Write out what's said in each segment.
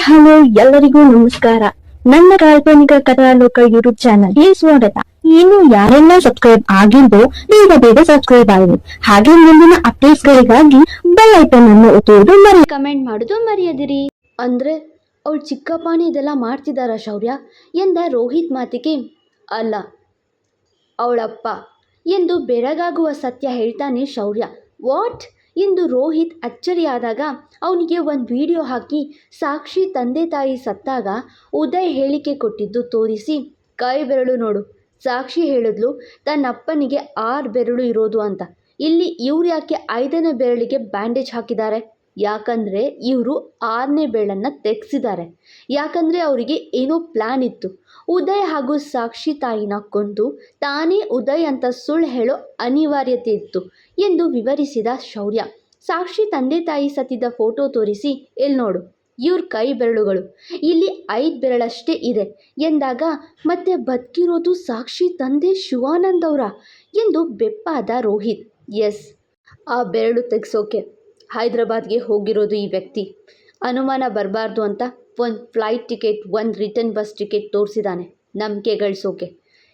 Hello, ಎಲ್ಲರಿಗೂ ನಮಸ್ಕಾರ. ನನ್ನ ಕಾಲ್ಪನಿಕ ಕಥಾಲೋಕ ಯೂಟ್ಯೂಬ್ ಚಾನಲ್ಗೆ ಸ್ವಾಗತ. ಇನ್ನು ಯಾರೆಲ್ಲ ಸಬ್ಸ್ಕ್ರೈಬ್ ಆಗಿದ್ದೋ ಬೇಗ ಬೇಗ ಸಬ್ಸ್ಕ್ರೈಬ್ ಆಗಿ ಹಾಗೆ ಮುಂದಿನ ಅಪ್ಡೇಟ್ಸ್ ಗಳಿಗಾಗಿ ಬೆಲ್ ಐಕನ್ ಅನ್ನು ಒತ್ತುವುದು ಮರಿ ಕಮೆಂಟ್ ಮಾಡೋದು ಮರೆಯದಿರಿ. ಅಂದ್ರೆ, ಅವಳು ಚಿಕ್ಕಪ್ಪನೇ ಇದೆಲ್ಲ ಮಾಡ್ತಿದ್ದಾರ ಶೌರ್ಯ? ಎಂದ ರೋಹಿತ್ ಮಾತಿಗೆ, ಅಲ್ಲ, ಅವಳಪ್ಪ, ಎಂದು ಬೆರಗಾಗುವ ಸತ್ಯ ಹೇಳ್ತಾನೆ ಶೌರ್ಯ. ವಾಟ್ ಎಂದು ರೋಹಿತ್ ಅಚ್ಚರಿಯಾದಾಗ ಅವನಿಗೆ ಒಂದು ವಿಡಿಯೋ ಹಾಕಿ ಸಾಕ್ಷಿ ತಂದೆ ತಾಯಿ ಸತ್ತಾಗ ಉದಯ್ ಹೇಳಿಕೆ ಕೊಟ್ಟಿದ್ದು ತೋರಿಸಿ. ಕೈ ಬೆರಳು ನೋಡು. ಸಾಕ್ಷಿ ಹೇಳಿದ್ಲು ತನ್ನ ಅಪ್ಪನಿಗೆ ಆರು ಬೆರಳು ಇರೋದು ಅಂತ. ಇಲ್ಲಿ ಇವ್ರು ಯಾಕೆ ಐದನೇ ಬೆರಳಿಗೆ ಬ್ಯಾಂಡೇಜ್ ಹಾಕಿದ್ದಾರೆ? ಯಾಕಂದರೆ ಇವರು ಆರನೇ ಬೆರಳನ್ನು ತೆಗೆಸಿದ್ದಾರೆ. ಯಾಕಂದರೆ ಅವರಿಗೆ ಏನೋ ಪ್ಲ್ಯಾನ್ ಇತ್ತು. ಉದಯ್ ಹಾಗೂ ಸಾಕ್ಷಿ ತಾಯಿನ ಕೊಂದು ತಾನೇ ಉದಯ್ ಅಂತ ಸುಳ್ಳು ಹೇಳೋ ಅನಿವಾರ್ಯತೆ ಇತ್ತು ಎಂದು ವಿವರಿಸಿದ ಶೌರ್ಯ. ಸಾಕ್ಷಿ ತಂದೆ ತಾಯಿ ಸತ್ತಿದ್ದ ಫೋಟೋ ತೋರಿಸಿ ಎಲ್ಲಿ ನೋಡು, ಇವ್ರ ಕೈ ಬೆರಳುಗಳು, ಇಲ್ಲಿ ಐದು ಬೆರಳಷ್ಟೇ ಇದೆ ಎಂದಾಗ, ಮತ್ತೆ ಬದುಕಿರೋದು ಸಾಕ್ಷಿ ತಂದೆ ಶಿವಾನಂದ್ ಅವರ? ಎಂದು ಬೆಪ್ಪಾದ ರೋಹಿತ್. ಎಸ್, ಆ ಬೆರಳು ತೆಗೆಸೋಕೆ ಹೈದರಾಬಾದ್ಗೆ ಹೋಗಿರೋದು ಈ ವ್ಯಕ್ತಿ. ಅನುಮಾನ ಬರಬಾರ್ದು ಅಂತ ಒಂದು ಫ್ಲೈಟ್ ಟಿಕೆಟ್ ಒಂದು ರಿಟರ್ನ್ ಬಸ್ ಟಿಕೆಟ್ ತೋರಿಸಿದ್ದಾನೆ ನಂಬಿಕೆ ಗಳಿಸೋಕೆ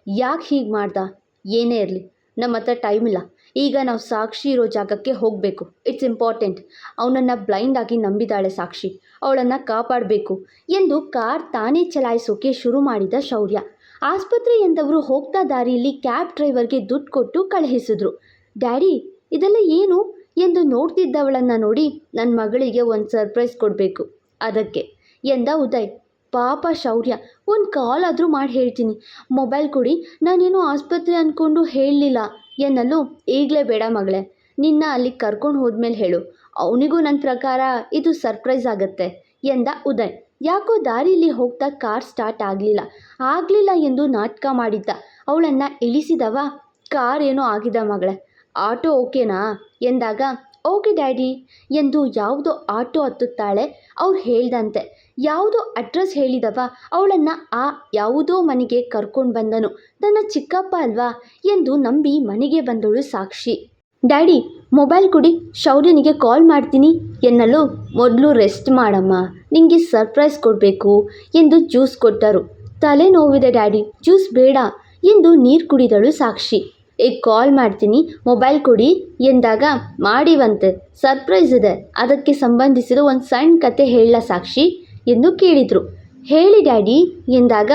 ಯಾಕೆ ಹೀಗೆ ಮಾಡ್ದ? ಏನೇ ಇರಲಿ ನಮ್ಮ ಹತ್ರ ಟೈಮ್ ಇಲ್ಲ. ಈಗ ನಾವು ಸಾಕ್ಷಿ ಇರೋ ಜಾಗಕ್ಕೆ ಹೋಗಬೇಕು. It's important. ಅವನನ್ನು ಬ್ಲೈಂಡ್ ಆಗಿ ನಂಬಿದಾಳೆ ಸಾಕ್ಷಿ. ಅವಳನ್ನು ಕಾಪಾಡಬೇಕು ಎಂದು ಕಾರ್ ತಾನೇ ಚಲಾಯಿಸೋಕೆ ಶುರು ಮಾಡಿದ ಶೌರ್ಯ. ಆಸ್ಪತ್ರೆ ಎಂದವರು ಹೋಗ್ತಾ ದಾರಿಯಲ್ಲಿ ಕ್ಯಾಬ್ ಡ್ರೈವರ್ಗೆ ದುಡ್ಡು ಕೊಟ್ಟು ಕಳುಹಿಸಿದ್ರು. ಡ್ಯಾಡಿ, ಇದೆಲ್ಲ ಏನು? ಎಂದು ನೋಡ್ತಿದ್ದವಳನ್ನು ನೋಡಿ ನನ್ನ ಮಗಳಿಗೆ ಒಂದು ಸರ್ಪ್ರೈಸ್ ಕೊಡಬೇಕು. ಅದಕ್ಕೆ ಎಂದ ಉದಯ್. ಪಾಪ ಶೌರ್ಯ, ಒಂದು ಕಾಲ್ ಆದರೂ ಮಾಡಿ ಹೇಳ್ತೀನಿ. ಮೊಬೈಲ್ ಕೊಡಿ, ನಾನೇನು ಆಸ್ಪತ್ರೆ ಅಂದ್ಕೊಂಡು ಹೇಳಲಿಲ್ಲ ಎನ್ನಲು ಈಗಲೇ ಬೇಡ ಮಗಳೇ. ನಿನ್ನ ಅಲ್ಲಿಗೆ ಕರ್ಕೊಂಡು ಹೋದ್ಮೇಲೆ ಹೇಳು. ಅವನಿಗೂ ನನ್ನ ಪ್ರಕಾರ ಇದು ಸರ್ಪ್ರೈಸ್ ಆಗುತ್ತೆ, ಎಂದ ಉದಯ್. ಯಾಕೋ ದಾರಿಯಲ್ಲಿ ಹೋಗ್ತಾ ಕಾರ್ ಸ್ಟಾರ್ಟ್ ಆಗಲಿಲ್ಲ. ಆಗಲಿಲ್ಲ ಎಂದು ನಾಟಕ ಮಾಡಿದ್ದ. ಅವಳನ್ನು ಇಳಿಸಿದವ ಕಾರ್ ಏನೋ ಆಗಿದೆ ಮಗಳೇ. ಆಟೋ ಓಕೆನಾ? ಎಂದಾಗ, ಓಕೆ ಡ್ಯಾಡಿ ಎಂದು ಯಾವುದೋ ಆಟೋ ಹತ್ತುತ್ತಾಳೆ. ಅವ್ರು ಹೇಳ್ದಂತೆ, ಯಾವುದೋ ಅಡ್ರೆಸ್ ಹೇಳಿದವ, ಅವಳನ್ನು ಆ ಯಾವುದೋ ಮನೆಗೆ ಕರ್ಕೊಂಡು ಬಂದನು. ತನ್ನ ಚಿಕ್ಕಪ್ಪ ಅಲ್ವಾ? ಎಂದು ನಂಬಿ ಮನೆಗೆ ಬಂದಳು ಸಾಕ್ಷಿ. ಡ್ಯಾಡಿ, ಮೊಬೈಲ್ ಕೊಡಿ, ಶೌರ್ಯನಿಗೆ ಕಾಲ್ ಮಾಡ್ತೀನಿ. ಎನ್ನಲು? ಮೊದಲು ರೆಸ್ಟ್ ಮಾಡಮ್ಮ ನಿಮಗೆ ಸರ್ಪ್ರೈಸ್ ಕೊಡಬೇಕು, ಎಂದು ಜ್ಯೂಸ್ ಕೊಟ್ಟರು. ತಲೆ ನೋವಿದೆ ಡ್ಯಾಡಿ, ಜ್ಯೂಸ್ ಬೇಡ, ಎಂದು ನೀರು ಕುಡಿದಳು ಸಾಕ್ಷಿ. ಈಗ ಕಾಲ್ ಮಾಡ್ತೀನಿ. ಮೊಬೈಲ್ ಕೊಡಿ ಎಂದಾಗ ಮಾಡಿವಂತೆ ಸರ್ಪ್ರೈಸ್ ಇದೆ. ಅದಕ್ಕೆ ಸಂಬಂಧಿಸಿದ ಒಂದು ಸಣ್ಣ ಕತೆ ಹೇಳ ಸಾಕ್ಷಿ ಎಂದು ಕೇಳಿದರು. ಹೇಳಿ ಡ್ಯಾಡಿ ಎಂದಾಗ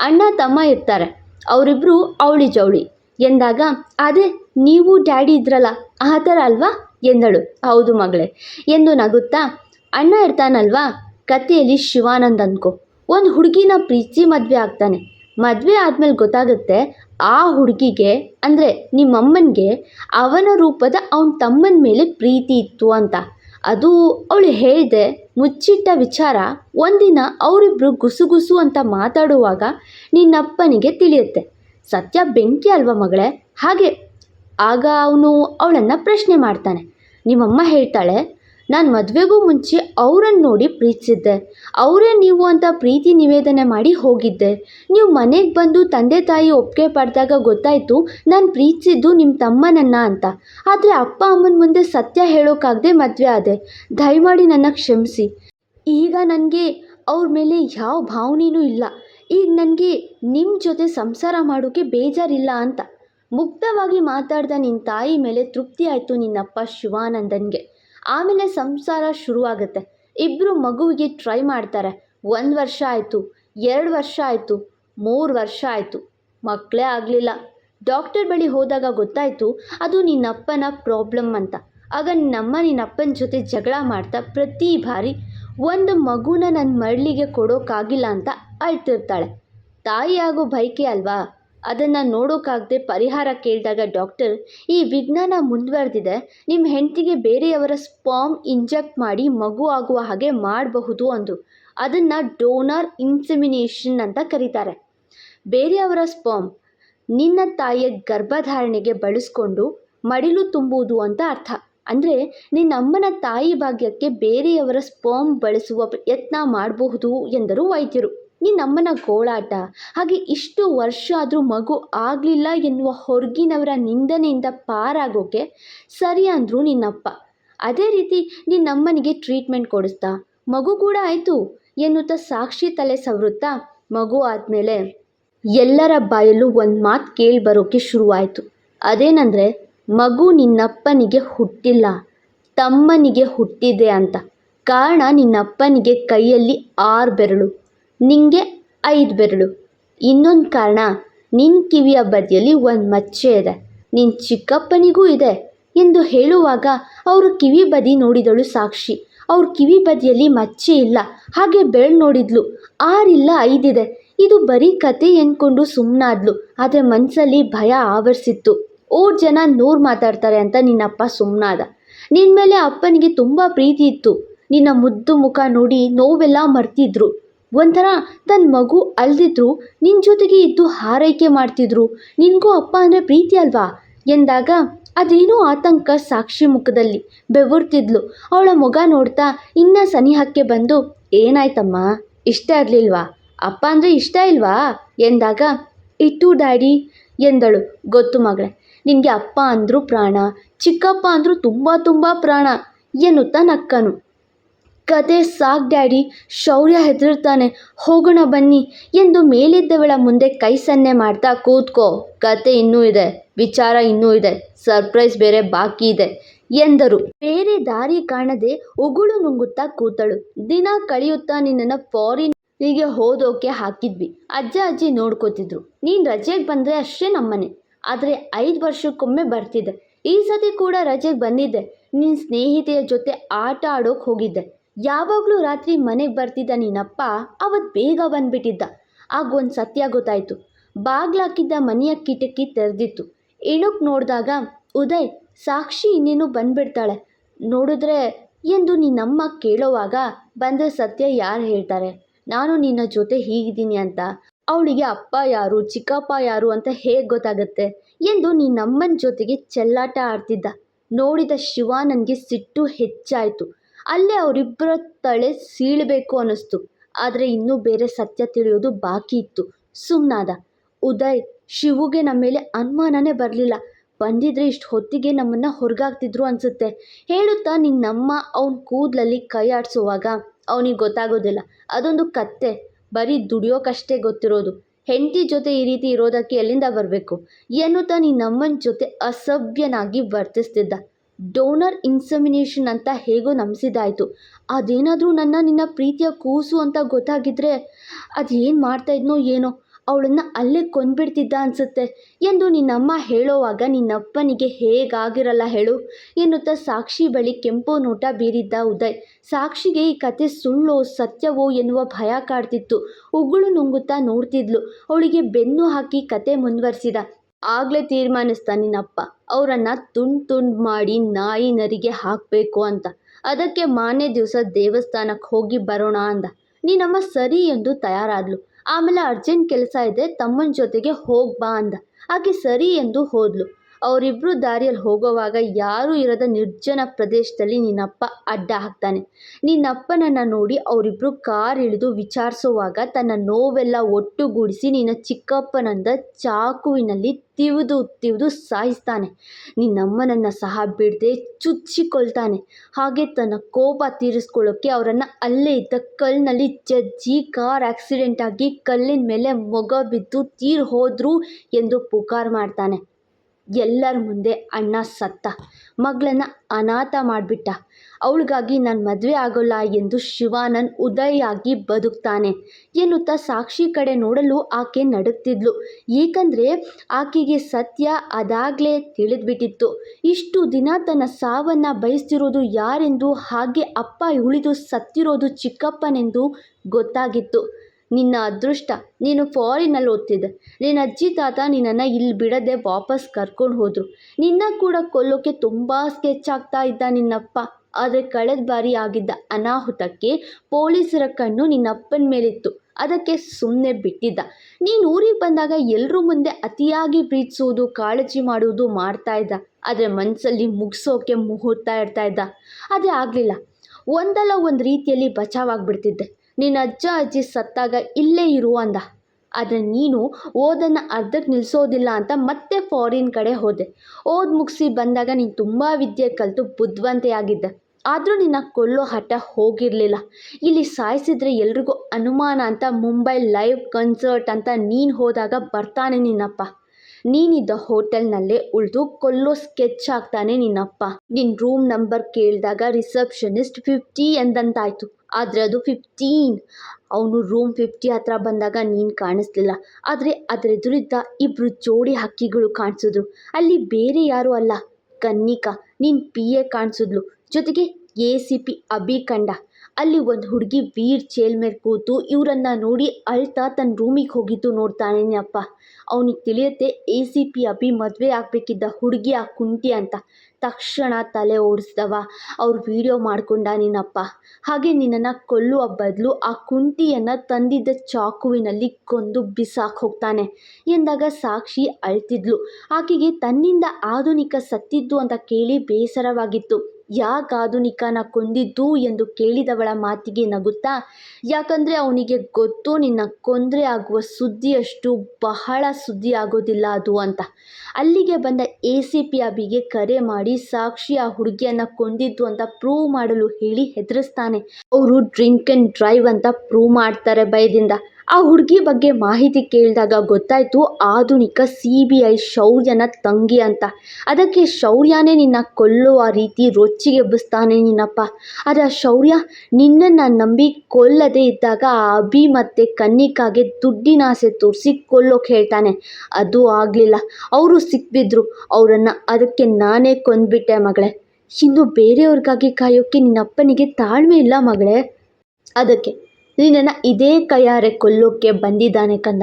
ಅಣ್ಣ ತಮ್ಮ ಇರ್ತಾರೆ. ಅವರಿಬ್ಬರು ಅವಳಿ ಜವಳಿ. ಎಂದಾಗ, ಅದೇ, ನೀವು ಡ್ಯಾಡಿ ಇದ್ರಲ್ಲ, ಆ ಥರ ಅಲ್ವಾ? ಎಂದಳು. ಹೌದು ಮಗಳೇ, ಎಂದು ನಗುತ್ತಾ, ಅಣ್ಣ ಇರ್ತಾನಲ್ವಾ? ಕಥೆಯಲ್ಲಿ ಶಿವಾನಂದ್ ಅನ್ಕೋ. ಒಂದು ಹುಡುಗಿನ ಪ್ರೀತಿ ಮದುವೆ ಆಗ್ತಾನೆ. ಮದುವೆ ಆದಮೇಲೆ ಗೊತ್ತಾಗುತ್ತೆ ಆ ಹುಡುಗಿಗೆ, ಅಂದರೆ ನಿಮ್ಮಮ್ಮನಿಗೆ ಅವನ ರೂಪದ ಅವನ ತಮ್ಮನ ಮೇಲೆ ಪ್ರೀತಿ ಇತ್ತು ಅಂತ. ಅದು ಅವಳು ಹೇಳಿದೆ, ಮುಚ್ಚಿಟ್ಟ ವಿಚಾರ ಒಂದಿನ ಅವರಿಬ್ಬರು ಗುಸುಗುಸು ಅಂತ ಮಾತಾಡುವಾಗ ನಿನ್ನಪ್ಪನಿಗೆ ತಿಳಿಯುತ್ತೆ. ಸತ್ಯ ಬೆಂಕಿ ಅಲ್ವಾ ಮಗಳೇ? ಹಾಗೆ, ಆಗ ಅವನು ಅವಳನ್ನು ಪ್ರಶ್ನೆ ಮಾಡ್ತಾನೆ. ನಿಮ್ಮಮ್ಮ ಹೇಳ್ತಾಳೆ ನಾನು ಮದುವೆಗೂ ಮುಂಚೆ ಅವರನ್ನು ನೋಡಿ ಪ್ರೀತಿಸಿದ್ದೆ. ಅವರೇ ನೀವು ಅಂತ ಪ್ರೀತಿ ನಿವೇದನೆ ಮಾಡಿ ಹೋಗಿದ್ದೆ. ನೀವು ಮನೆಗೆ ಬಂದು ತಂದೆ ತಾಯಿ ಒಪ್ಪಿಗೆ ಪಡೆದಾಗ ಗೊತ್ತಾಯಿತು ನಾನು ಪ್ರೀತಿಸಿದ್ದು ನಿಮ್ಮ ತಮ್ಮನನ್ನ ಅಂತ. ಆದರೆ ಅಪ್ಪ ಅಮ್ಮನ ಮುಂದೆ ಸತ್ಯ ಹೇಳೋಕ್ಕಾಗದೆ ಮದುವೆ ಆದೆ. ದಯಮಾಡಿ ನನ್ನ ಕ್ಷಮಿಸಿ. ಈಗ ನನಗೆ ಅವ್ರ ಮೇಲೆ ಯಾವ ಭಾವನೆಯೂ ಇಲ್ಲ. ಈಗ ನನಗೆ ನಿಮ್ಮ ಜೊತೆ ಸಂಸಾರ ಮಾಡೋಕ್ಕೆ ಬೇಜಾರಿಲ್ಲ ಅಂತ. ಮುಕ್ತವಾಗಿ ಮಾತಾಡ್ದ ನಿನ್ನ ತಾಯಿ ಮೇಲೆ ತೃಪ್ತಿ ಆಯಿತು ನಿನ್ನಪ್ಪ ಶಿವಾನಂದನ್ಗೆ. ಆಮೇಲೆ ಸಂಸಾರ ಶುರುವಾಗುತ್ತೆ. ಇಬ್ಬರು ಮಗುವಿಗೆ ಟ್ರೈ ಮಾಡ್ತಾರೆ. ಒಂದು ವರ್ಷ ಆಯಿತು, ಎರಡು ವರ್ಷ ಆಯಿತು, ಮೂರು ವರ್ಷ ಆಯಿತು ಮಕ್ಕಳೇ ಆಗಲಿಲ್ಲ. ಡಾಕ್ಟರ್ ಬಳಿ ಹೋದಾಗ ಗೊತ್ತಾಯಿತು, ಅದು ನಿನ್ನಪ್ಪನ ಪ್ರಾಬ್ಲಮ್ ಅಂತ. ಆಗ ನಿನ್ನಮ್ಮ ನಿನ್ನಪ್ಪನ ಜೊತೆ ಜಗಳ ಮಾಡ್ತಾ ಪ್ರತಿ ಬಾರಿ, ಒಂದು ಮಗುನ ನನ್ನ ಮರಳಿಗೆ ಕೊಡೋಕ್ಕಾಗಿಲ್ಲ ಅಂತ ಅಳ್ತಿರ್ತಾಳೆ. ತಾಯಿ ಆಗೋ ಬೈಕೆ ಅಲ್ವಾ? ಅದನ್ನು ನೋಡೋಕ್ಕಾಗದೆ ಪರಿಹಾರ ಕೇಳಿದಾಗ ಡಾಕ್ಟರ್, ಈ ವಿಜ್ಞಾನ ಮುಂದುವರೆದಿದೆ. ನಿಮ್ಮ ಹೆಂಡತಿಗೆ ಬೇರೆಯವರ ಸ್ಪಾಮ್ ಇಂಜೆಕ್ಟ್ ಮಾಡಿ ಮಗು ಆಗುವ ಹಾಗೆ ಮಾಡಬಹುದು ಅಂದು ಅದನ್ನು ಡೋನರ್ ಇನ್ಸೆಮಿನೇಷನ್ ಅಂತ ಕರೀತಾರೆ. ಬೇರೆಯವರ ಸ್ಪಾಮ್ ನಿನ್ನ ತಾಯಿಯ ಗರ್ಭಧಾರಣೆಗೆ ಬಳಸ್ಕೊಂಡು ಮಡಿಲು ತುಂಬುವುದು ಅಂತ ಅರ್ಥ. ಅಂದರೆ ನಿನ್ನ ಅಮ್ಮನ ತಾಯಿ ಭಾಗ್ಯಕ್ಕೆ ಬೇರೆಯವರ ಸ್ಪರ್ಮ್ ಬಳಸುವ ಯತ್ನ ಮಾಡಬಹುದು ಎಂದರು ವೈದ್ಯರು. ನಿನ್ನಮ್ಮನ ಗೋಳಾಟ. ಹಾಗೆ ಇಷ್ಟು ವರ್ಷ ಆದರೂ ಮಗು ಆಗಲಿಲ್ಲ ಎನ್ನುವ ಹೊರಗಿನವರ ನಿಂದನೆಯಿಂದ ಪಾರಾಗೋಕೆ ಸರಿ ಅಂದರು ನಿನ್ನಪ್ಪ. ಅದೇ ರೀತಿ ನಿನ್ನಮ್ಮನಿಗೆ ಟ್ರೀಟ್ಮೆಂಟ್ ಕೊಡಿಸ್ತಾ. ಮಗು ಕೂಡ ಆಯಿತು ಎನ್ನುತ್ತಾ ಸಾಕ್ಷಿ ತಲೆ ಸವರುತ್ತಾ ಮಗು ಆದಮೇಲೆ ಎಲ್ಲರ ಬಾಯಲ್ಲೂ ಒಂದು ಮಾತು ಕೇಳಿ ಬರೋಕ್ಕೆ ಶುರುವಾಯಿತು. ಅದೇನಂದರೆ, ಮಗು ನಿನ್ನಪ್ಪನಿಗೆ ಹುಟ್ಟಿಲ್ಲ, ತಮ್ಮನಿಗೆ ಹುಟ್ಟಿದೆ ಅಂತ. ಕಾರಣ ನಿನ್ನಪ್ಪನಿಗೆ ಕೈಯಲ್ಲಿ ಆರು ಬೆರಳು. ನಿಂಗೆ ಐದು ಬೆರಳು. ಇನ್ನೊಂದು ಕಾರಣ ನಿನ್ನ ಕಿವಿಯ ಬದಿಯಲ್ಲಿ ಒಂದು ಮಚ್ಚೆ ಇದೆ. ನಿನ್ನ ಚಿಕ್ಕಪ್ಪನಿಗೂ ಇದೆ ಎಂದು ಹೇಳುವಾಗ ಅವರು ಕಿವಿ ಬದಿ ನೋಡಿದಳು ಸಾಕ್ಷಿ. ಅವ್ರ ಕಿವಿ ಬದಿಯಲ್ಲಿ ಮಚ್ಚೆ ಇಲ್ಲ, ಹಾಗೆ ಬೆಳ್ ನೋಡಿದ್ಲು. ಆರಿಲ್ಲ ಐದಿದೆ. ಇದು ಬರೀ ಕತೆ ಎಂದ್ಕೊಂಡು ಸುಮ್ಮನಾದ್ಲು ಆದರೆ ಮನಸ್ಸಲ್ಲಿ ಭಯ ಆವರಿಸಿತ್ತು. ಓರ್ ಜನ ನೂರು ಮಾತಾಡ್ತಾರೆ ಅಂತ ನಿನ್ನಪ್ಪ ಸುಮ್ಮನಾದ ನಿನ್ನ ಮೇಲೆ ಅಪ್ಪನಿಗೆ ತುಂಬ ಪ್ರೀತಿ ಇತ್ತು. ನಿನ್ನ ಮುದ್ದು ಮುಖ ನೋಡಿ ನೋವೆಲ್ಲ ಮರ್ತಿದ್ರು. ಒಂಥರ ತನ್ನ ಮಗು ಅಲ್ದಿದ್ರು ನಿನ್ನ ಜೊತೆಗೆ ಇದ್ದು ಹಾರೈಕೆ ಮಾಡ್ತಿದ್ರು. ನಿನಗೂ ಅಪ್ಪ ಅಂದರೆ ಪ್ರೀತಿ ಅಲ್ವಾ? ಎಂದಾಗ ಅದೇನೋ ಆತಂಕ ಸಾಕ್ಷಿ ಮುಖದಲ್ಲಿ ಬೆವರ್ತಿದ್ಲು. ಅವಳ ಮಗ ನೋಡ್ತಾ ಇನ್ನ ಸನಿಹಕ್ಕೆ ಬಂದು, ಏನಾಯ್ತಮ್ಮ? ಇಷ್ಟ ಇರಲಿಲ್ವಾ? ಅಪ್ಪ ಅಂದರೆ ಇಷ್ಟ ಇಲ್ವಾ? ಎಂದಾಗ ಇಟ್ಟು ಡ್ಯಾಡಿ ಎಂದಳು. ಗೊತ್ತು ಮಗಳೇ, ನಿನಗೆ ಅಪ್ಪ ಅಂದರೂ ಪ್ರಾಣ, ಚಿಕ್ಕಪ್ಪ ಅಂದರೂ ತುಂಬ ತುಂಬ ಪ್ರಾಣ ಎನ್ನುತ್ತಾ ನಕ್ಕನು. ಕತೆ ಸಾಕ್ ಡ್ಯಾಡಿ, ಶೌರ್ಯ ಹೆದರ್ತಾನೆ, ಹೋಗೋಣ ಬನ್ನಿ ಎಂದು ಮೇಲಿದ್ದವಳ ಮುಂದೆ ಕೈ ಸನ್ನೆ ಮಾಡ್ತಾ ಕೂತ್ಕೋ, ಕತೆ ಇನ್ನೂ ಇದೆ, ವಿಚಾರ ಇನ್ನೂ ಇದೆ, ಸರ್ಪ್ರೈಸ್ ಬೇರೆ ಬಾಕಿ ಇದೆ ಎಂದರು. ಬೇರೆ ದಾರಿ ಕಾಣದೆ ಉಗುಳು ನುಂಗುತ್ತಾ ಕೂತಳು. ದಿನ ಕಳೆಯುತ್ತಾ ನಿನ್ನನ್ನು ಫಾರಿನ್ನಿಗೆ ಹೋದೋಕೆ ಹಾಕಿದ್ವಿ. ಅಜ್ಜ ಅಜ್ಜಿ ನೋಡ್ಕೋತಿದ್ರು. ನೀನು ರಜೆಗೆ ಬಂದರೆ ಅಷ್ಟೇ ನಮ್ಮನೆ. ಆದರೆ ಐದು ವರ್ಷಕ್ಕೊಮ್ಮೆ ಬರ್ತಿದ್ದೆ ಈ ಸತಿ ಕೂಡ ರಜೆಗೆ ಬಂದಿದ್ದೆ. ನಿನ್ನ ಸ್ನೇಹಿತೆಯ ಜೊತೆ ಆಟ ಆಡೋಕೆ ಹೋಗಿದ್ದೆ. ಯಾವಾಗಲೂ ರಾತ್ರಿ ಮನೆಗೆ ಬರ್ತಿದ್ದ ನಿನ್ನಪ್ಪ ಅವತ್ತು ಬೇಗ ಬಂದುಬಿಟ್ಟಿದ್ದ. ಆಗ ಒಂದು ಸತ್ಯ ಗೊತ್ತಾಯಿತು. ಬಾಗ್ಲಾಕಿದ್ದ ಮನೆಯ ಕಿಟಕಿ ತೆರೆದಿತ್ತು. ಇಣುಕ್ ನೋಡಿದಾಗ, ಉದಯ್, ಸಾಕ್ಷಿ ಇನ್ನೇನು ಬಂದ್ಬಿಡ್ತಾಳೆ. ನೋಡಿದ್ರೆ ಎಂದು ನಿನ್ನಮ್ಮ ಕೇಳೋವಾಗ ಬಂದರೆ ಸತ್ಯ ಯಾರು ಹೇಳ್ತಾರೆ? ನಾನು ನಿನ್ನ ಜೊತೆ ಹೀಗಿದ್ದೀನಿ ಅಂತ. ಅವಳಿಗೆ ಅಪ್ಪ ಯಾರು, ಚಿಕ್ಕಪ್ಪ ಯಾರು ಅಂತ ಹೇಗೆ ಗೊತ್ತಾಗುತ್ತೆ? ಎಂದು ನಿನ್ನಮ್ಮನ ಜೊತೆಗೆ ಚೆಲ್ಲಾಟ ಆಡ್ತಿದ್ದ. ನೋಡಿದ ಶಿವ ನನಗೆ ಸಿಟ್ಟು ಹೆಚ್ಚಾಯಿತು. ಅಲ್ಲೇ ಅವರಿಬ್ಬರ ತಲೆ ಸೀಳಬೇಕು ಅನ್ನಿಸ್ತು. ಆದರೆ ಇನ್ನೂ ಬೇರೆ ಸತ್ಯ ತಿಳಿಯೋದು ಬಾಕಿ ಇತ್ತು. ಸುಮ್ಮನಾದ ಉದಯ್, ಶಿವುಗೆ ನಮ್ಮ ಮೇಲೆ ಅನುಮಾನನೇ ಬರಲಿಲ್ಲ. ಬಂದಿದ್ರೆ ಇಷ್ಟು ಹೊತ್ತಿಗೆ ನಮ್ಮನ್ನು ಹೊರಗಾಗ್ತಿದ್ರು ಅನಿಸುತ್ತೆ. ಹೇಳುತ್ತಾ ನಿನ್ನಮ್ಮ ಅವನ ಕೂದಲಲ್ಲಿ ಕೈ ಆಡಿಸುವಾಗ? ಅವನಿಗೆ ಗೊತ್ತಾಗೋದಿಲ್ಲ. ಅದೊಂದು ಕತ್ತೆ. ಬರೀ ದುಡಿಯೋಕಷ್ಟೇ ಗೊತ್ತಿರೋದು. ಹೆಂಡತಿ ಜೊತೆ ಈ ರೀತಿ ಇರೋದಕ್ಕೆ ಎಲ್ಲಿಂದ ಬರಬೇಕು? ಎನ್ನುತ್ತಾ ನಿನ್ನಮ್ಮನ ಜೊತೆ ಅಸಭ್ಯನಾಗಿ ವರ್ತಿಸ್ತಿದ್ದ. ಡೋನರ್ ಇನ್ಸಮಿನೇಷನ್ ಅಂತ ಹೇಗೋ ನಂಬಿಸಿದಾಯಿತು ಅದೇನಾದರೂ ನನ್ನ ನಿನ್ನ ಪ್ರೀತಿಯ ಕೂಸು ಅಂತ ಗೊತ್ತಾಗಿದ್ರೆ ಮಾಡ್ತಾ ಮಾಡ್ತಾಯಿದ್ನೋ ಏನೋ, ಅವಳನ್ನು ಅಲ್ಲೇ ಕೊಂದ್ಬಿಡ್ತಿದ್ದ ಅನಿಸುತ್ತೆ. ಎಂದು ನಿನ್ನಮ್ಮ ಹೇಳೋವಾಗ ನಿನ್ನಪ್ಪನಿಗೆ ಹೇಗಾಗಿರಲ್ಲ ಹೇಳು, ಎನ್ನುತ್ತಾ ಸಾಕ್ಷಿ ಬಳಿ ಕೆಂಪು ನೋಟ ಬೀರಿದ್ದ ಉದಯ್. ಸಾಕ್ಷಿಗೆ ಈ ಕತೆ ಸುಳ್ಳೋ ಸತ್ಯವೋ ಎನ್ನುವ ಭಯ ಕಾಡ್ತಿತ್ತು. ಉಗುಳು ನುಂಗುತ್ತಾ ನೋಡ್ತಿದ್ಲು. ಅವಳಿಗೆ ಬೆನ್ನು ಹಾಕಿ ಕತೆ ಮುಂದುವರಿಸಿದ. ಆಗಲೇ ತೀರ್ಮಾನಿಸ್ತಾ ನಿನ್ನಪ್ಪ. ಅವರನ್ನು ತುಂಡು ತುಂಡು ಮಾಡಿ ನಾಯಿ ನರಿಗೆ ಹಾಕಬೇಕು ಅಂತ. ಅದಕ್ಕೆ ಮಾನೆ ದಿವಸ ದೇವಸ್ಥಾನಕ್ಕೆ ಹೋಗಿ ಬರೋಣ ಅಂದ. ನೀನಮ್ಮ ಸರಿ ಎಂದು ತಯಾರಾದ್ಲು. ಆಮೇಲೆ ಅರ್ಜೆಂಟ್ ಕೆಲಸ ಇದೆ, ತಮ್ಮನ ಜೊತೆಗೆ ಹೋಗಿ ಬಾ ಅಂದ. ಆಕೆ ಸರಿ ಎಂದು ಹೋದ್ಲು. ಅವರಿಬ್ಬರು ದಾರಿಯಲ್ಲಿ ಹೋಗೋವಾಗ ಯಾರೂ ಇರದ ನಿರ್ಜನ ಪ್ರದೇಶದಲ್ಲಿ ನಿನ್ನಪ್ಪ ಅಡ್ಡ ಹಾಕ್ತಾನೆ. ನಿನ್ನಪ್ಪನನ್ನು ನೋಡಿ ಅವರಿಬ್ಬರು ಕಾರ್ ಇಳಿದು ವಿಚಾರಿಸುವಾಗ ತನ್ನ ನೋವೆಲ್ಲ ಒಟ್ಟುಗೂಡಿಸಿ ನಿನ್ನ ಚಿಕ್ಕಪ್ಪನಂದ ಚಾಕುವಿನಲ್ಲಿ ತಿವಿದು ತಿವಿದು ಸಾಯಿಸ್ತಾನೆ. ನಿನ್ನಮ್ಮನನ್ನು ಸಹ ಬಿಡದೆ ಚುಚ್ಚಿಕೊಳ್ತಾನೆ. ಹಾಗೆ ತನ್ನ ಕೋಪ ತೀರಿಸ್ಕೊಳ್ಳೋಕ್ಕೆ ಅವರನ್ನು ಅಲ್ಲೇ ಇದ್ದ ಕಲ್ಲಿನಲ್ಲಿ ಜಜ್ಜಿ ಕಾರ್ ಆಕ್ಸಿಡೆಂಟ್ ಆಗಿ ಕಲ್ಲಿನ ಮೇಲೆ ಮೊಗ ಬಿದ್ದು ತೀರ್ ಹೋದ್ರು ಎಂದು ಪುಕಾರ್ ಮಾಡ್ತಾನೆ. ಎಲ್ಲರ ಮುಂದೆ ಅಣ್ಣ ಸತ್ತ. ಮಗಳನ್ನು ಅನಾಥ ಮಾಡಿಬಿಟ್ಟ. ಅವಳಿಗಾಗಿ ನಾನು ಮದುವೆ ಆಗೋಲ್ಲ ಎಂದು ಶಿವಾನಂದ್ ಉದಯಾಗಿ ಬದುಕ್ತಾನೆ. ಎನ್ನುತ್ತಾ ಸಾಕ್ಷಿ ಕಡೆ ನೋಡಲು ಆಕೆ ನಡುಗ್ತಿದ್ಲು. ಏಕೆಂದರೆ ಆಕೆಗೆ ಸತ್ಯ ಅದಾಗಲೇ ತಿಳಿದ್ಬಿಟ್ಟಿತ್ತು. ಇಷ್ಟು ದಿನ ತನ್ನ ಸಾವನ್ನು ಬಯಸ್ತಿರೋದು ಯಾರೆಂದು ಹಾಗೆ ಅಪ್ಪ ಉಳಿದು ಸತ್ತಿರೋದು ಚಿಕ್ಕಪ್ಪನೆಂದು ಗೊತ್ತಾಗಿತ್ತು. ನಿನ್ನ ಅದೃಷ್ಟ ನೀನು ಫಾರಿನಲ್ಲಿ ಓದ್ತಿದ್ದೆ. ನಿನ್ನ ಅಜ್ಜಿ ತಾತ ನಿನ್ನನ್ನು ಇಲ್ಲಿ ಬಿಡದೆ ವಾಪಸ್ ಕರ್ಕೊಂಡು ಹೋದರು. ನಿನ್ನ ಕೂಡ ಕೊಲ್ಲೋಕ್ಕೆ ತುಂಬ ಸ್ಕೆಚ್ ಆಗ್ತಾ ಇದ್ದ ನಿನ್ನಪ್ಪ. ಆದರೆ ಕಳೆದ ಬಾರಿ ಆಗಿದ್ದ ಅನಾಹುತಕ್ಕೆ ಪೊಲೀಸರ ಕಣ್ಣು ನಿನ್ನಪ್ಪನ ಮೇಲಿತ್ತು. ಅದಕ್ಕೆ ಸುಮ್ಮನೆ ಬಿಟ್ಟಿದ್ದ. ನೀನು ಊರಿಗೆ ಬಂದಾಗ ಎಲ್ಲರೂ ಮುಂದೆ ಅತಿಯಾಗಿ ಪ್ರೀತಿಸೋದು ಕಾಳಜಿ ಮಾಡುವುದು ಮಾಡ್ತಾ ಇದ್ದ. ಆದರೆ ಮನಸ್ಸಲ್ಲಿ ಮುಗಿಸೋಕೆ ಮುಹೂರ್ತ ಇರ್ತಾ ಇದ್ದ. ಅದೇ ಆಗಲಿಲ್ಲ. ಒಂದಲ್ಲ ಒಂದು ರೀತಿಯಲ್ಲಿ ಬಚಾವಾಗ್ಬಿಡ್ತಿದ್ದೆ ನಿನ್ನ ಅಜ್ಜ ಅಜ್ಜಿ ಸತ್ತಾಗ ಇಲ್ಲೇ ಇರು ಅಂದ. ಆದರೆ ನೀನು ಓದನ್ನು ಅರ್ಧಕ್ಕೆ ನಿಲ್ಲಿಸೋದಿಲ್ಲ ಅಂತ ಮತ್ತೆ ಫಾರಿನ್ ಕಡೆ ಹೋದೆ. ಓದ್ ಮುಗಿಸಿ ಬಂದಾಗ ನೀನು ತುಂಬ ವಿದ್ಯೆ ಕಲಿತು ಬುದ್ಧಿವಂತೆಯಾಗಿದ್ದೆ ಆದರೂ ನಿನ್ನ ಕೊಲ್ಲೋ ಹಠ ಹೋಗಿರಲಿಲ್ಲ. ಇಲ್ಲಿ ಸಾಯಿಸಿದ್ರೆ ಎಲ್ರಿಗೂ ಅನುಮಾನ ಅಂತ ಮುಂಬೈ ಲೈವ್ ಕನ್ಸರ್ಟ್ ಅಂತ ನೀನು ಹೋದಾಗ ಬರ್ತಾನೆ ನಿನ್ನಪ್ಪ. ನೀನಿದ್ದ ಹೋಟೆಲ್ನಲ್ಲೇ ಉಳಿದು ಕೊಲ್ಲೋ ಸ್ಕೆಚ್ ಆಗ್ತಾನೆ ನಿನ್ನಪ್ಪ. ನಿನ್ನ ರೂಮ್ ನಂಬರ್ ಕೇಳಿದಾಗ ರಿಸೆಪ್ಷನಿಸ್ಟ್ ಫಿಫ್ಟಿ ಎಂದಂತಾಯ್ತು. ಆದರೆ ಅದು ಫಿಫ್ಟೀನ್. ಅವನು ರೂಮ್ ಫಿಫ್ಟಿ ಹತ್ರ ಬಂದಾಗ ನೀನು ಕಾಣಿಸ್ಲಿಲ್ಲ. ಆದರೆ ಅದರೆದುರಿದ್ದ ಇಬ್ಬರು ಜೋಡಿ ಹಕ್ಕಿಗಳು ಕಾಣಿಸಿದ್ರು. ಅಲ್ಲಿ ಬೇರೆ ಯಾರೂ ಅಲ್ಲ. ಕನ್ನಿಕಾ ನಿನ್ನ ಪಿ ಎ ಕಾಣಿಸಿದ್ಲು. ಜೊತೆಗೆ ಎ ಸಿ ಪಿ ಅಭಿ ಕಂಡ. ಅಲ್ಲಿ ಒಂದು ಹುಡುಗಿ ವೀರ್ ಚೇಲ್ ಮೇಲೆ ಕೂತು ಇವರನ್ನ ನೋಡಿ ಅಳ್ತಾ ತನ್ನ ರೂಮಿಗೆ ಹೋಗಿದ್ದು ನೋಡ್ತಾನೆ ಅಪ್ಪ ಅವನಿಗೆ ತಿಳಿಯುತ್ತೆ ಎ ಸಿ ಪಿ ಅಭಿ ಮದುವೆ ಆಗಬೇಕಿದ್ದ ಹುಡುಗಿ ಆ ಕುಂಟಿ ಅಂತ. ತಕ್ಷಣ ತಲೆ ಓಡಿಸ್ದವ. ಅವ್ರು ವಿಡಿಯೋ ಮಾಡ್ಕೊಂಡ ನಿನ್ನಪ್ಪ ಹಾಗೆ ನಿನ್ನನ್ನು ಕೊಲ್ಲುವ ಬದಲು ಆ ಕುಂಟಿಯನ್ನು ತಂದಿದ್ದ ಚಾಕುವಿನಲ್ಲಿ ಕೊಂದು ಬಿಸಾಕ್ ಹೋಗ್ತಾನೆ. ಎಂದಾಗ ಸಾಕ್ಷಿ ಅಳ್ತಿದ್ಲು. ಆಕೆಗೆ ತನ್ನಿಂದ ಆಧುನಿಕ ಸತ್ತಿದ್ದು ಅಂತ ಕೇಳಿ ಬೇಸರವಾಗಿತ್ತು. ಯಾಕೆ ಆಧುನಿಕನ ಕೊಂದಿದ್ದು ಎಂದು ಕೇಳಿದವಳ ಮಾತಿಗೆ ನಗುತ್ತಾ, ಯಾಕಂದರೆ ಅವನಿಗೆ ಗೊತ್ತು, ನಿನ್ನ ಕೊಂದರೆ ಆಗುವ ಸುದ್ದಿಯಷ್ಟು ಬಹಳ ಸುದ್ದಿ ಆಗೋದಿಲ್ಲ ಅದು ಅಂತ. ಅಲ್ಲಿಗೆ ಬಂದ ಎ ಸಿ ಪಿ ಅಬಿಗೆ ಕರೆ ಮಾಡಿ, ಸಾಕ್ಷಿ ಆ ಹುಡುಗಿಯನ್ನು ಕೊಂದಿದ್ದು ಅಂತ ಪ್ರೂವ್ ಮಾಡಲು ಹೇಳಿ ಹೆದರಿಸ್ತಾನೆ. ಅವರು ಡ್ರಿಂಕ್ ಆ್ಯಂಡ್ ಡ್ರೈವ್ ಅಂತ ಪ್ರೂವ್ ಮಾಡ್ತಾರೆ ಭಯದಿಂದ. ಆ ಹುಡುಗಿ ಬಗ್ಗೆ ಮಾಹಿತಿ ಕೇಳಿದಾಗ ಗೊತ್ತಾಯಿತು, ಆಧುನಿಕ ಸಿ ಬಿ ಐ ಶೌರ್ಯನ ತಂಗಿ ಅಂತ. ಅದಕ್ಕೆ ಶೌರ್ಯನೇ ನಿನ್ನ ಕೊಲ್ಲುವ ರೀತಿ ರೊಚ್ಚಿಗೆ ಎಬ್ಬಿಸ್ತಾನೆ ನಿನ್ನಪ್ಪ ಆದರೆ ಆ ಶೌರ್ಯ ನಿನ್ನನ್ನು ನಂಬಿ ಕೊಲ್ಲದೆ ಇದ್ದಾಗ ಆ ಅಭಿ ಮತ್ತು ಕನ್ನಿಕಾಗೆ ದುಡ್ಡಿನ ಆಸೆ ತೋರಿಸಿ ಕೊಲ್ಲೋಕೆ ಹೇಳ್ತಾನೆ. ಅದು ಆಗಲಿಲ್ಲ. ಅವರು ಸಿಕ್ಬಿದ್ರು. ಅವರನ್ನು ಅದಕ್ಕೆ ನಾನೇ ಕೊಂದ್ಬಿಟ್ಟೆ ಮಗಳೇ. ಇನ್ನು ಬೇರೆಯವ್ರಿಗಾಗಿ ಕಾಯೋಕ್ಕೆ ನಿನ್ನಪ್ಪನಿಗೆ ತಾಳ್ಮೆ ಇಲ್ಲ ಮಗಳೇ. ಅದಕ್ಕೆ ನಿನ್ನನ್ನು ಇದೇ ಕೈಯಾರೆ ಕೊಲ್ಲೋಕ್ಕೆ ಬಂದಿದ್ದಾನೆ ಕಂದ.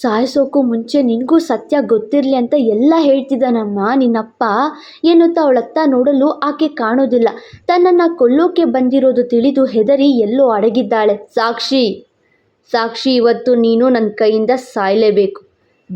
ಸಾಯಿಸೋಕ್ಕೂ ಮುಂಚೆ ನಿನಗೂ ಸತ್ಯ ಗೊತ್ತಿರಲಿ ಅಂತ ಎಲ್ಲ ಹೇಳ್ತಿದ್ದಾನಮ್ಮ ನಿನ್ನಪ್ಪ. ಎನ್ನುತ್ತಾ ಅವಳತ್ತ ನೋಡಲು ಆಕೆ ಕಾಣೋದಿಲ್ಲ. ತನ್ನನ್ನು ಕೊಲ್ಲೋಕೆ ಬಂದಿರೋದು ತಿಳಿದು ಹೆದರಿ ಎಲ್ಲೋ ಅಡಗಿದ್ದಾಳೆ. ಸಾಕ್ಷಿ ಸಾಕ್ಷಿ, ಇವತ್ತು ನೀನು ನನ್ನ ಕೈಯಿಂದ ಸಾಯಲೇಬೇಕು.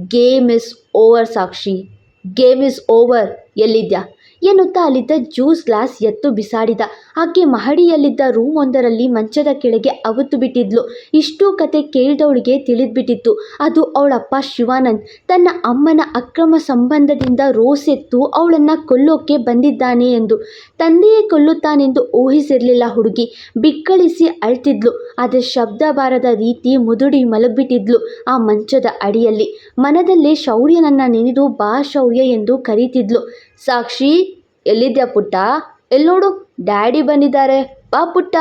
Game is over Sakshi. Game is over. ಎಲ್ಲಿದ್ಯಾ? ಎನ್ನುತ್ತಾ ಅಲ್ಲಿದ್ದ ಜ್ಯೂಸ್ ಗ್ಲಾಸ್ ಎತ್ತು ಬಿಸಾಡಿದ. ಆಕೆ ಮಹಡಿಯಲ್ಲಿದ್ದ ರೂಮ್ ಒಂದರಲ್ಲಿ ಮಂಚದ ಕೆಳಗೆ ಅವತ್ತು ಬಿಟ್ಟಿದ್ಲು. ಇಷ್ಟು ಕತೆ ಕೇಳಿದವಳಿಗೆ ತಿಳಿದ್ಬಿಟ್ಟಿತ್ತು. ಅದು ಅವಳಪ್ಪ ಶಿವಾನಂದ್. ತನ್ನ ಅಮ್ಮನ ಅಕ್ರಮ ಸಂಬಂಧದಿಂದ ರೋಸೆತ್ತು ಅವಳನ್ನು ಕೊಲ್ಲೋಕೆ ಬಂದಿದ್ದಾನೆ ಎಂದು. ತಂದೆಯೇ ಕೊಲ್ಲುತ್ತಾನೆಂದು ಊಹಿಸಿರಲಿಲ್ಲ ಹುಡುಗಿ. ಬಿಕ್ಕಳಿಸಿ ಅಳ್ತಿದ್ಲು. ಆದರೆ ಶಬ್ದ ಬಾರದ ರೀತಿ ಮುದುಡಿ ಮಲಗಿಬಿಟ್ಟಿದ್ಲು ಆ ಮಂಚದ ಅಡಿಯಲ್ಲಿ. ಮನದಲ್ಲೇ ಶೌರ್ಯನನ್ನು ನೆನೆದು ಬಾ ಶೌರ್ಯ ಎಂದು ಕರೀತಿದ್ಲು. ಸಾಕ್ಷಿ ಎಲ್ಲಿದ್ಯಾ ಪುಟ್ಟ? ಎಲ್ಲಿ ನೋಡು ಡ್ಯಾಡಿ ಬಂದಿದ್ದಾರೆ. ಬಾ ಪುಟ್ಟ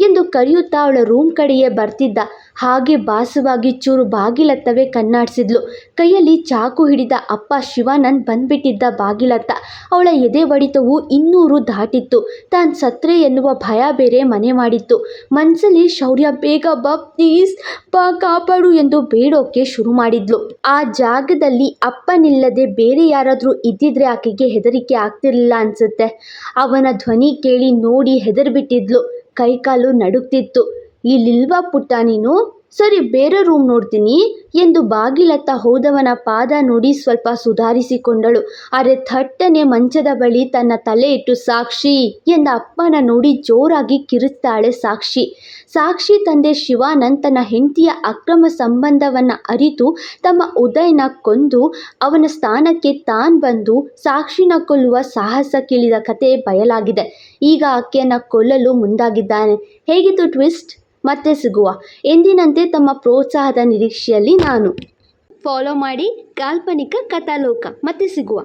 ಎಂದು ಕರೆಯುತ್ತಾ ಅವಳ ರೂಮ್ ಕಡೆಯೇ ಬರ್ತಿದ್ದ. ಹಾಗೆ ಬಾಸವಾಗಿ ಚೂರು ಬಾಗಿಲತ್ತವೇ ಕಣ್ಣಾಡಿಸಿದ್ಲು. ಕೈಯಲ್ಲಿ ಚಾಕು ಹಿಡಿದ ಅಪ್ಪ ಶಿವಾನಂದ್ ಬಂದ್ಬಿಟ್ಟಿದ್ದ ಬಾಗಿಲತ್ತ. ಅವಳ ಎದೆ ಬಡಿತವು ಇನ್ನೂರು ದಾಟಿತ್ತು. ತಾನು ಸತ್ರೆ ಎನ್ನುವ ಭಯ ಬೇರೆ ಮನೆ ಮಾಡಿತ್ತು. ಮನಸ್ಸಲ್ಲಿ ಶೌರ್ಯ, ಬೇಗ ಬಾ ಪ್ಲೀಸ್, ಬಾ ಕಾಪಾಡು ಎಂದು ಬೇಡೋಕೆ ಶುರು ಮಾಡಿದ್ಲು. ಆ ಜಾಗದಲ್ಲಿ ಅಪ್ಪನಿಲ್ಲದೆ ಬೇರೆ ಯಾರಾದರೂ ಇದ್ದಿದ್ರೆ ಆಕೆಗೆ ಹೆದರಿಕೆ ಆಗ್ತಿರ್ಲಿಲ್ಲ ಅನ್ಸುತ್ತೆ. ಅವನ ಧ್ವನಿ ಕೇಳಿ ನೋಡಿ ಹೆದರ್ಬಿಟ್ಟಿದ್ಲು. ಕೈಕಾಲು ನಡುಗ್ತಿತ್ತು. ಇಲ್ಲಿಲ್ವಾ ಪುಟ್ಟ ನೀನು? ಸರಿ, ಬೇರೆ ರೂಮ್ ನೋಡ್ತೀನಿ ಎಂದು ಬಾಗಿಲತ್ತ ಹೋದವನ ಪಾದ ನೋಡಿ ಸ್ವಲ್ಪ ಸುಧಾರಿಸಿಕೊಂಡಳು. ಆದರೆ ಥಟ್ಟನೆ ಮಂಚದ ಬಳಿ ತನ್ನ ತಲೆ ಇಟ್ಟು, ಸಾಕ್ಷಿ ಎಂದ ಅಪ್ಪನ ನೋಡಿ ಜೋರಾಗಿ ಕಿರುತ್ತಾಳೆ ಸಾಕ್ಷಿ. ಸಾಕ್ಷಿ ತಂದೆ ಶಿವಾನಂದ್ ತನ್ನ ಹೆಂಡತಿಯ ಅಕ್ರಮ ಸಂಬಂಧವನ್ನು ಅರಿತು ತಮ್ಮ ಉದಯನ ಕೊಂದು ಅವನ ಸ್ಥಾನಕ್ಕೆ ತಾನ್ ಬಂದು ಸಾಕ್ಷಿನ ಕೊಲ್ಲುವ ಸಾಹಸಕ್ಕಿಳಿದ ಕತೆ ಬಯಲಾಗಿದೆ. ಈಗ ಆಕೆಯನ್ನು ಕೊಲ್ಲಲು ಮುಂದಾಗಿದ್ದಾನೆ. ಹೇಗಿತ್ತು ಟ್ವಿಸ್ಟ್? ಮತ್ತೆ ಸಿಗುವ. ಎಂದಿನಂತೆ ತಮ್ಮ ಪ್ರೋತ್ಸಾಹದ ನಿರೀಕ್ಷೆಯಲ್ಲಿ ನಾನು. ಫಾಲೋ ಮಾಡಿ ಕಾಲ್ಪನಿಕ ಕಥಾಲೋಕ. ಮತ್ತೆ ಸಿಗುವ.